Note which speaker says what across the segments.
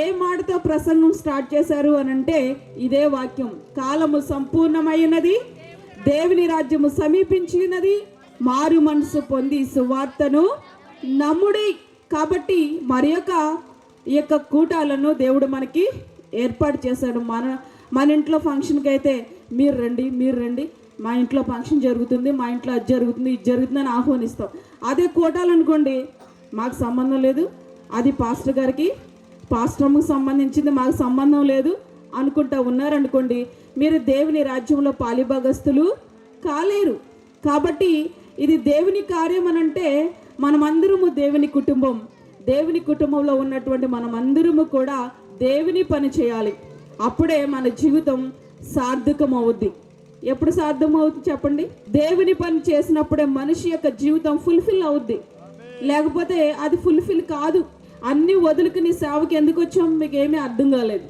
Speaker 1: ఏ మాటతో ప్రసంగం స్టార్ట్ చేశారు అని అంటే ఇదే వాక్యం. కాలము సంపూర్ణమైనది దేవుని రాజ్యము సమీపించినది మారు మనసు పొంది సువార్తను నమ్ముడి. కాబట్టి మరి యొక్క ఈ యొక్క కూటాలను దేవుడు మనకి ఏర్పాటు చేశాడు. మన మన ఇంట్లో ఫంక్షన్కి అయితే మీరు రండి మీరు రండి. మా ఇంట్లో ఫంక్షన్ జరుగుతుంది మా ఇంట్లో అది జరుగుతుంది ఇది జరుగుతుందని ఆహ్వానిస్తాం. అదే కోటాలు అనుకోండి మాకు సంబంధం లేదు. అది పాస్టర్ గారికి పాశ్రమకు సంబంధించింది మాకు సంబంధం లేదు అనుకుంటా ఉన్నారనుకోండి మీరు దేవుని రాజ్యంలో పాలిభాగస్తులు కాలేరు. కాబట్టి ఇది దేవుని కార్యం అని అంటే మనమందరము దేవుని కుటుంబం. దేవుని కుటుంబంలో ఉన్నటువంటి మనమందరము కూడా దేవుని పని చేయాలి. అప్పుడే మన జీవితం సార్థకం అవుద్ది ఎప్పుడు సార్థం అవుతుంది చెప్పండి? దేవుని పని చేసినప్పుడే మనిషి యొక్క జీవితం ఫుల్ఫిల్ అవుద్ది. లేకపోతే అది ఫుల్ఫిల్ కాదు. అన్ని వదులుకుని సేవకి ఎందుకు వచ్చాం? మీకు ఏమీ అర్థం కాలేదు.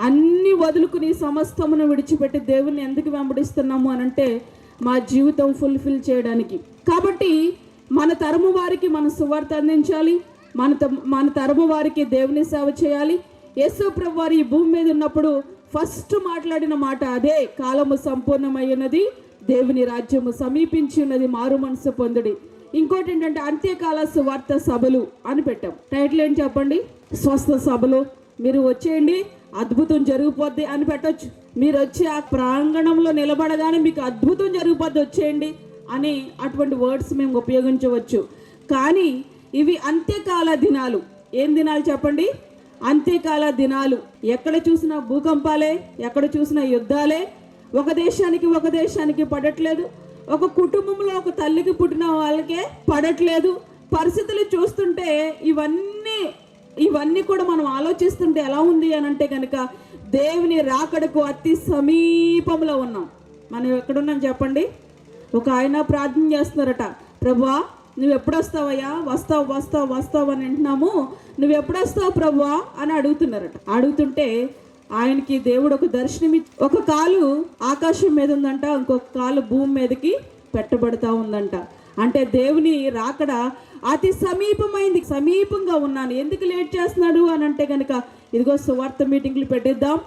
Speaker 1: అన్ని వదులుకుని సమస్తమును విడిచిపెట్టి దేవుని ఎందుకు వెంబడిస్తున్నాము అని అంటే మా జీవితం ఫుల్ఫిల్ చేయడానికి. కాబట్టి మన తరము వారికి మన సువార్త అందించాలి. మన త- మన తరము వారికి దేవుని సేవ చేయాలి. యేసు ప్రభు ఈ భూమి మీద ఉన్నప్పుడు ఫస్ట్ మాట్లాడిన మాట అదే. కాలము సంపూర్ణమైనది దేవుని రాజ్యము సమీపించి ఉన్నది. మారు మనసు పొందుడి. ఇంకోటి ఏంటంటే అంత్యకాల సువార్త సభలు అని పెట్టాం. టైటిల్ ఏంటి చెప్పండి? స్వస్థ సభలు. మీరు వచ్చేయండి అద్భుతం జరిగిపోద్ది అని పెట్టచ్చు. మీరు వచ్చి ఆ ప్రాంగణంలో నిలబడగానే మీకు అద్భుతం జరిగిపోద్ది వచ్చేయండి అని అటువంటి వర్డ్స్ మేము ఉపయోగించవచ్చు. కానీ ఇవి అంత్యకాల దినాలు. ఏం దినాలు చెప్పండి? అంత్యకాల దినాలు. ఎక్కడ చూసినా భూకంపాలే ఎక్కడ చూసినా యుద్ధాలే. ఒక దేశానికి ఒక దేశానికి పడట్లేదు. ఒక కుటుంబంలో ఒక తల్లికి పుట్టిన వాళ్ళకే పడట్లేదు. పరిస్థితులు చూస్తుంటే ఇవన్నీ ఇవన్నీ కూడా మనం ఆలోచిస్తుంటే ఎలా ఉంది అని అంటే కనుక దేవుని రాకడకు అతి సమీపంలో ఉన్నాం. మనం ఎక్కడున్నాం చెప్పండి? ఒక ఆయన ప్రార్థన చేస్తున్నారట ప్రభా నువ్వు ఎప్పుడు వస్తావయ్యా వస్తావు వస్తావు వస్తావు అని అంటున్నాము. నువ్వు ఎప్పుడు వస్తావు అని అడుగుతున్నారట. అడుగుతుంటే ఆయనకి దేవుడు ఒక దర్శనం ఒక కాలు ఆకాశం మీద ఉందంట ఇంకొక కాలు భూమి మీదకి పెట్టబడతా ఉందంట. అంటే దేవుని రాకడ అతి సమీపమైంది సమీపంగా ఉన్నాను. ఎందుకు లేట్ చేస్తున్నాడు అని అంటే కనుక ఇదిగో సువార్త మీటింగ్లు పెట్టిద్దాం.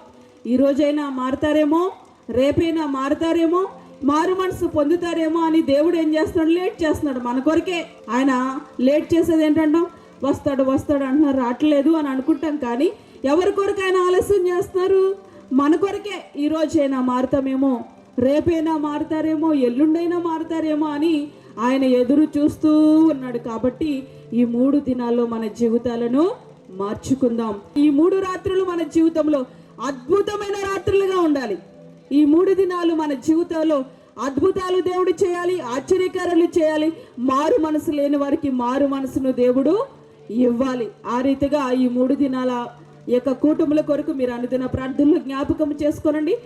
Speaker 1: ఈరోజైనా మారుతారేమో? రేపైనా మారుతారేమో? మారు మనసు పొందుతారేమో అని దేవుడు ఏం చేస్తున్నాడు? లేట్ చేస్తున్నాడు మన కొరకే. ఆయన లేట్ చేసేది ఏంటంటాం? వస్తాడు వస్తాడు అంటున్నారు. రావట్లేదు అని అనుకుంటాం కానీ ఎవరి కొరకైనా ఆలస్యం చేస్తున్నారు మన కొరకే ఈరోజైనా మారుతామేమో? రేపైనా మారుతారేమో? ఎల్లుండైనా మారుతారేమో అని ఆయన ఎదురు చూస్తూ ఉన్నాడు. కాబట్టి ఈ మూడు దినాల్లో మన జీవితాలను మార్చుకుందాం. ఈ మూడు రాత్రులు మన జీవితంలో అద్భుతమైన రాత్రులుగా ఉండాలి. ఈ మూడు దినాలు మన జీవితంలో అద్భుతాలు దేవుడు చేయాలి ఆశ్చర్యకారాలు చేయాలి. మారు మనసు లేని వారికి మారు మనసును దేవుడు ఇవ్వాలి. ఆ రీతిగా ఈ మూడు దినాల యొక్క కూటముల కొరకు మీరు అనుదిన ప్రార్థనలు జ్ఞాపకం చేసుకోనండి.